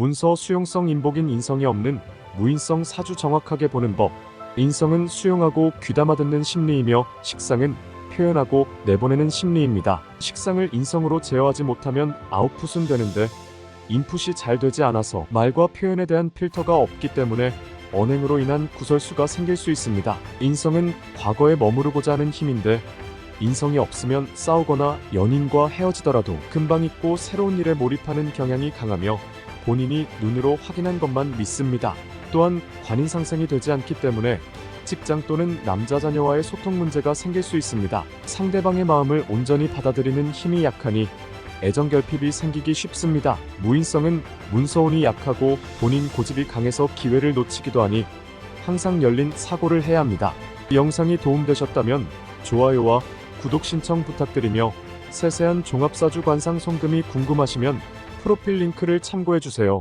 문서 수용성 인복인 인성이 없는 무인성 사주 정확하게 보는 법. 인성은 수용하고 귀담아 듣는 심리이며 식상은 표현하고 내보내는 심리입니다. 식상을 인성으로 제어하지 못하면 아웃풋은 되는데 인풋이 잘 되지 않아서 말과 표현에 대한 필터가 없기 때문에 언행으로 인한 구설수가 생길 수 있습니다. 인성은 과거에 머무르고자 하는 힘인데 인성이 없으면 싸우거나 연인과 헤어지더라도 금방 잊고 새로운 일에 몰입하는 경향이 강하며 본인이 눈으로 확인한 것만 믿습니다. 또한 관인 상생이 되지 않기 때문에 직장 또는 남자 자녀와의 소통 문제가 생길 수 있습니다. 상대방의 마음을 온전히 받아들이는 힘이 약하니 애정 결핍이 생기기 쉽습니다. 무인성은 문서운이 약하고 본인 고집이 강해서 기회를 놓치기도 하니 항상 열린 사고를 해야 합니다. 이 영상이 도움되셨다면 좋아요와 구독 신청 부탁드리며 세세한 종합사주 관상 송금이 궁금하시면 프로필 링크를 참고해주세요.